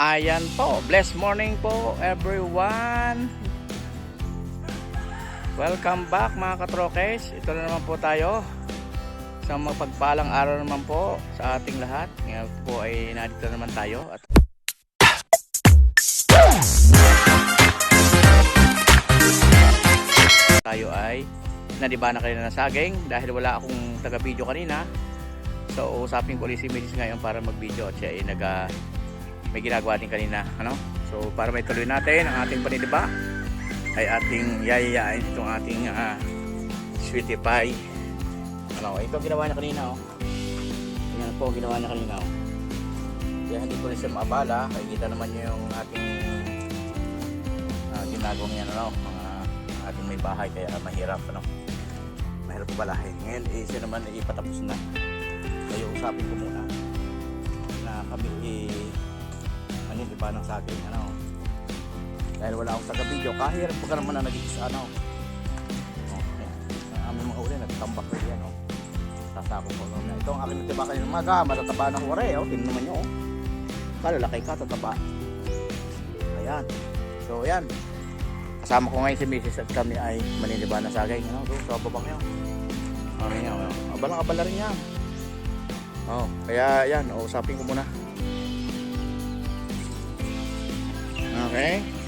Ayan po, blessed morning po everyone. Welcome back mga katrokes. Ito na naman po tayo. Sa mapagpalang araw naman po sa ating lahat. Ngayon po ay nandito naman tayo. At tayo ay nadibana kanina ng saging dahil wala akong taga-video kanina. So, usapin ko ulit si Mrs. ngayon para mag-video at siya ay naga may ginagawa din kanina ano? So para may tuloy natin ang ating panidiba ay ating yayayain itong ating uh, sweetie pie. Ano ito ginawa niya kanina oh. Yan po ginawa niya kanina oh. Kaya hindi ko rin siya maabala. Kaya naman niyo yung ating uh, ginagawang yan ano mga ating may bahay. Kaya mahirap ano. Mahirap pabalahin. Ngayon eh siya naman ay patapos na. Kaya usapin ko muna na kami eh ano di ba ng sa akin ano dahil wala akong taga video kahirap pa ka naman na naging sa ano yan. ang aming mga uli nagtambak rin yan oh. sasako ko na ito ang aking nagtiba kanina maga matataba ng wari oh. tingnan naman nyo oh. kalalaki ka tataba ayan so ayan kasama ko ngayon si Mrs. at kami ay maniniba na sagay ano, doon sa babang yun ano yan oh. abalang abala rin yan oh, kaya yan oh, usapin ko muna Okay.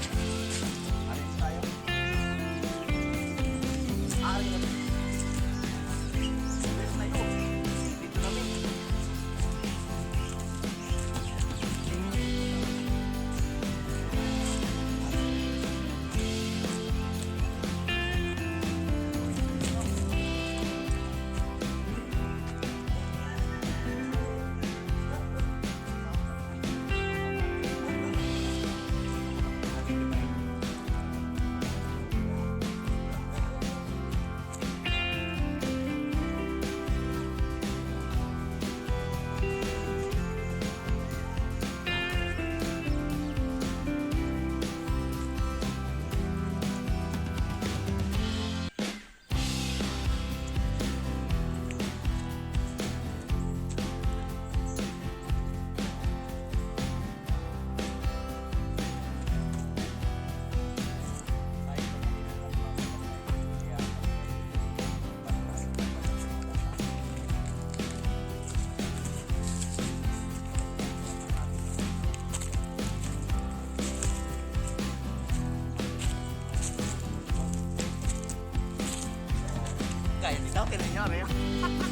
Kaya niyo, ano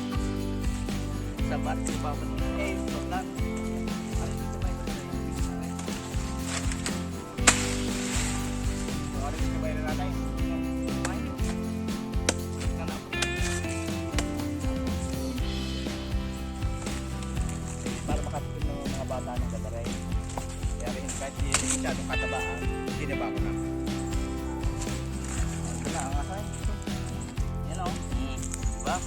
Sabat, sabat. Eh, sabat. Para makatikim ng mga bata ng galaray. Kaya rin kahit di masyadong katabaan, ko na. Ito na ang Diba?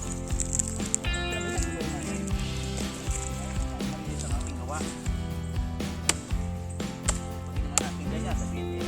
Malinis ang ating gawa. Pag naman natin ganyan, sabihin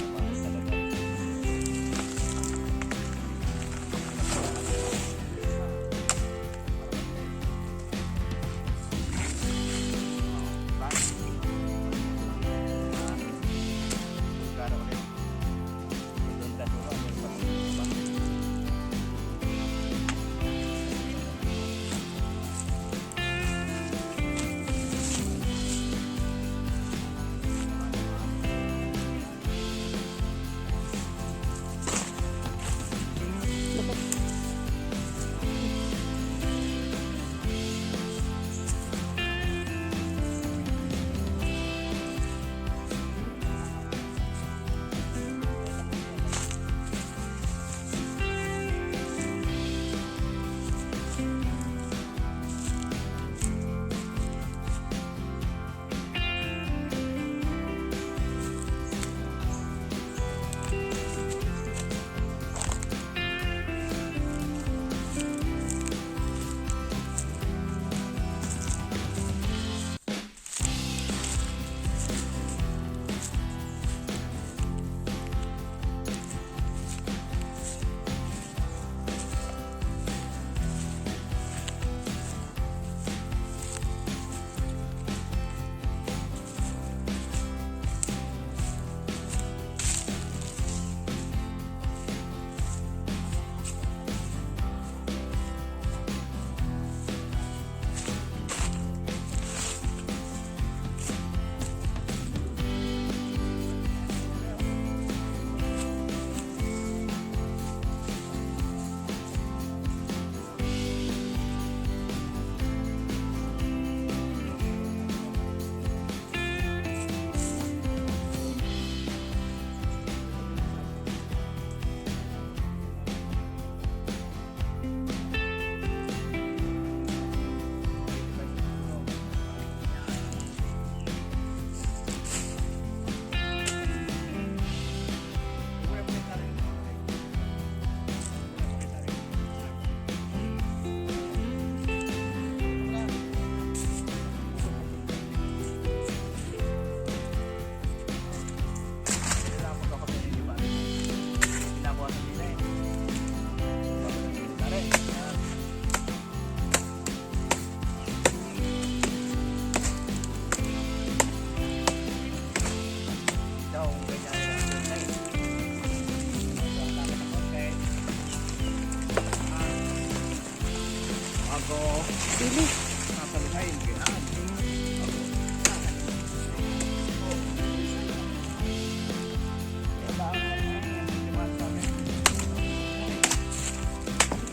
Pili. Napaluhayin, ganaan.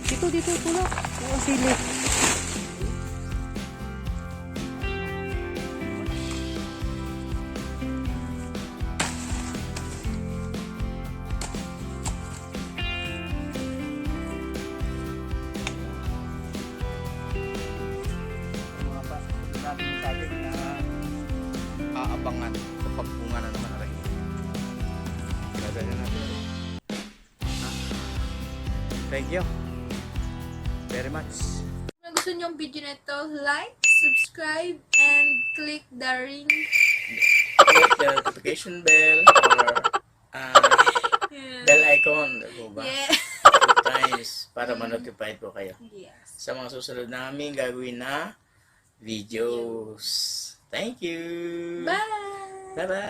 Dito, dito, tulak. Oo, sili. Gagawin natin. Ha? Thank you very much. Kung gusto niyo ang video na ito, like, subscribe, and click the ring. Click the notification bell or uh, Yeah. bell icon. Diba ba? Yeah. Two times para ma-notify ko kayo Yes. sa mga susunod namin gagawin na videos. Thank you! Bye! Bye-bye!